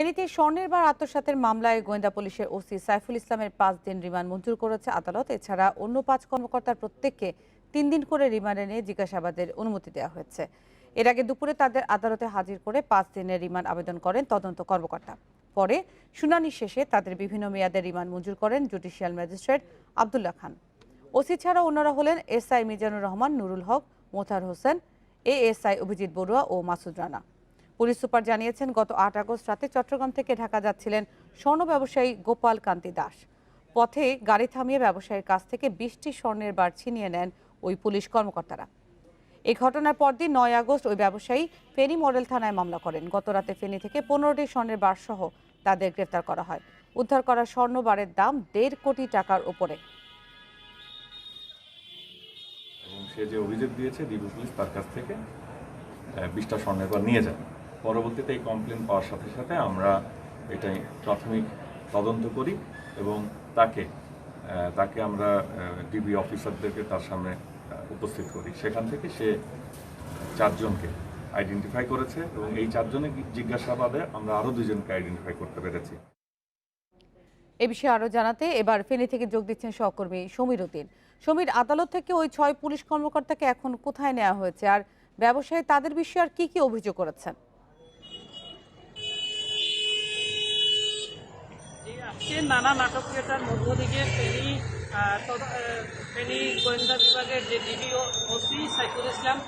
ফেনীতে স্বর্ণের বার আত্মসাতের মামলায় গোয়েন্দা পুলিশের ওসি সাইফুল ইসলামের পাঁচ দিন রিমান্ড মঞ্জুর করেছে আদালত। এছাড়া অন্য পাঁচ কর্মকর্তার প্রত্যেককে তিন দিন করে রিমান্ডে নিয়ে জিজ্ঞাসাবাদের অনুমতি দেওয়া হয়েছে। এর আগে দুপুরে তাদের আদালতে হাজির করে পাঁচ দিনের রিমান্ড আবেদন করেন তদন্ত কর্মকর্তা। পরে শুনানি শেষে তাদের বিভিন্ন মেয়াদের রিমান্ড মঞ্জুর করেন judicial magistrate Abdullah Khan. OC ছাড়া অন্যরা হলেন এসআই মিজানুর রহমান, নুরুল হক মোতার হোসেন এএসআই অভিজিৎ বড়ুয়া ও মাসুদ রানা। পুলিশ সুপার জানিয়েছেন, গত আট আগস্ট রাতে চট্টগ্রাম থেকে ঢাকা যাচ্ছিলেন স্বর্ণ ব্যবসায়ী গোপাল কান্তি দাস। পথে গাড়ি থামিয়ে ব্যবসায়ীর কাছ থেকে বিশটি স্বর্ণের বার ছিনিয়ে নেন ওই পুলিশ কর্মকর্তারা। এই ঘটনার পরদিন নয় আগস্ট ওই ব্যবসায়ী ফেনী মডেল থানায় মামলা করেন। গত রাতে ফেনী থেকে পনেরোটি স্বর্ণের বার সহ তাদের গ্রেফতার করা হয়। উদ্ধার করা স্বর্ণ বারের দাম দেড় কোটি টাকার উপরে। সে যে অভিযোগ দিয়েছে, ডিবি পুলিশ তার কাছ থেকে বিশটা স্বর্ণের বার নিয়ে যান পরবর্তীতে এই কমপ্লেন পাওয়ার সাথে সাথে আমরা এটাই প্রাথমিক তদন্ত করি এবং তাকে তাকে আমরা ডিবি অফিসারদেরকে তার সামনে উপস্থিত করি। সেখান থেকে সে চারজনকে আইডেন্টিফাই করেছে এবং এই চারজনের জিজ্ঞাসাবাদে আমরা আরও দুজনকে আইডেন্টিফাই করতে পেরেছি। এ বিষয়ে আরও জানাতে এবার ফেনী থেকে যোগ দিচ্ছেন সহকর্মী সমীর উদ্দিন। সমীর, আদালত থেকে ওই ছয় পুলিশ কর্মকর্তাকে এখন কোথায় নেওয়া হয়েছে? আর ব্যবসায়ী তাদের বিষয়ে আর কি কি অভিযোগ করেছেন? আজকে নানা নাটকীয়তার মধ্য ফেনী আহ, ফেনী গোয়েন্দা বিভাগের যে ডিবি ওসি সাইফুল ইসলাম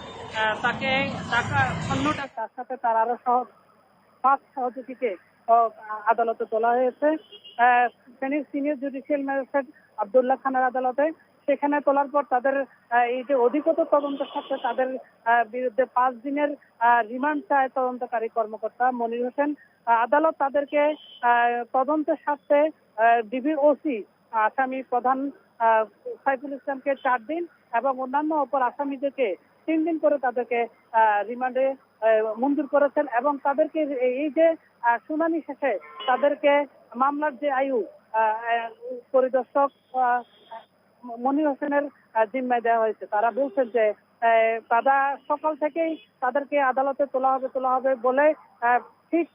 তাকে টাকা টাকা তার সাথে তার আরও সহ পাঁচ সহযোগীকে আদালতে তোলা হয়েছে। ফেনীর সিনিয়র জুডিশিয়াল ম্যাজিস্ট্রেট আবদুল্লাহ খানের আদালতে সেখানে তোলার পর তাদের এই যে অধিকতর তদন্ত সাথে তাদের বিরুদ্ধে পাঁচ দিনের রিমান্ড চায় তদন্তকারী কর্মকর্তা মনির হোসেন। আদালত তাদেরকে তদন্তের স্বার্থে ডিবি ওসি আসামি প্রধান সাইফুল ইসলামকে চার দিন এবং অন্যান্য অপর আসামিদেরকে তিন দিন করে তাদেরকে রিমান্ডে মঞ্জুর করেছেন এবং তাদেরকে এই যে শুনানি শেষে তাদেরকে মামলার যে আয়ু পরিদর্শক মনির হোসেনের জিম্মায় দেওয়া হয়েছে। তারা বলছেন যে তারা সকাল থেকেই তাদেরকে আদালতে তোলা হবে তোলা হবে বলে ঠিক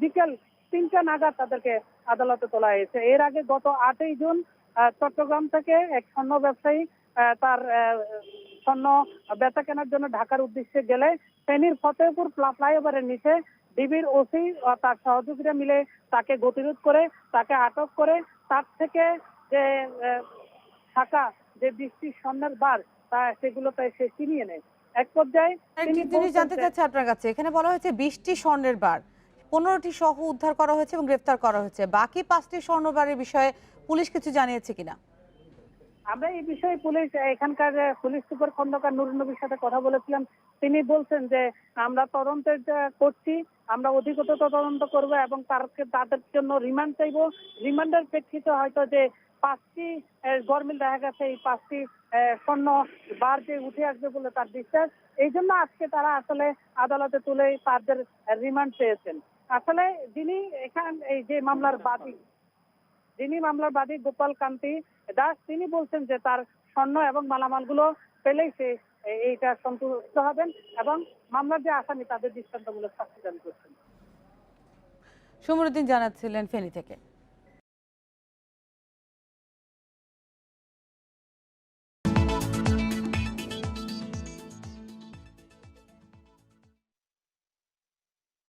বিকেল তিনটা নাগাদ তাদেরকে আদালতে তোলা হয়েছে। এর আগে গত আটই জুন চট্টগ্রাম থেকে এক স্বর্ণ ব্যবসায়ী তার স্বর্ণ বেচা কেনার জন্য ঢাকার উদ্দেশ্যে গেলে ফেনীর ফতেহপুর ফ্লা- ফ্লাইওভারের নিচে ডিবির ওসি তার সহযোগীরা মিলে তাকে গতিরোধ করে, তাকে আটক করে, তার থেকে যে থাকা যে বৃষ্টি স্বর্ণের বার তা সেগুলো তাই সে চিনিয়ে নেয়। এক পর্যায়ে তিনি জিনিস জানতে চাচ্ছি আপনার কাছে। এখানে বলা হয়েছে বিশটি স্বর্ণের বার। পনেরোটি সহ উদ্ধার করা হয়েছে এবং গ্রেফতার করা হয়েছে। বাকি পাঁচটি স্বর্ণবারের বিষয়ে পুলিশ কিছু জানিয়েছে কিনা? আমরা এই বিষয়ে পুলিশ এখানকার পুলিশ সুপার খন্দকার নুরুন নবীর সাথে কথা বলেছিলাম। তিনি বলছেন যে আমরা তদন্তের যা করছি আমরা অধিকতর তদন্ত করব এবং তাদের জন্য রিমান্ড চাইব। রিমান্ডের প্রেক্ষিতে হয়তো যে পাঁচটি গরমিল দেখা গেছে, এই পাঁচটি স্বর্ণ বার যে উঠে আসবে বলে তার বিশ্বাস। এই জন্য আজকে তারা আসলে আদালতে তুলে তাদের রিমান্ড চেয়েছেন আসলে যিনি এখান, এই যে মামলার বাদী, যিনি মামলার বাদী গোপাল কান্তি দাস, তিনি বলছেন যে তার স্বর্ণ এবং মালামালগুলো পেলেই সে এইটা সন্তুষ্ট হবেন এবং মামলার যে আসামি, তাদের দৃষ্টান্তমূলক শাস্তি দান করছেন। সমরুদ্দিন জানাচ্ছিলেন ফেনী থেকে।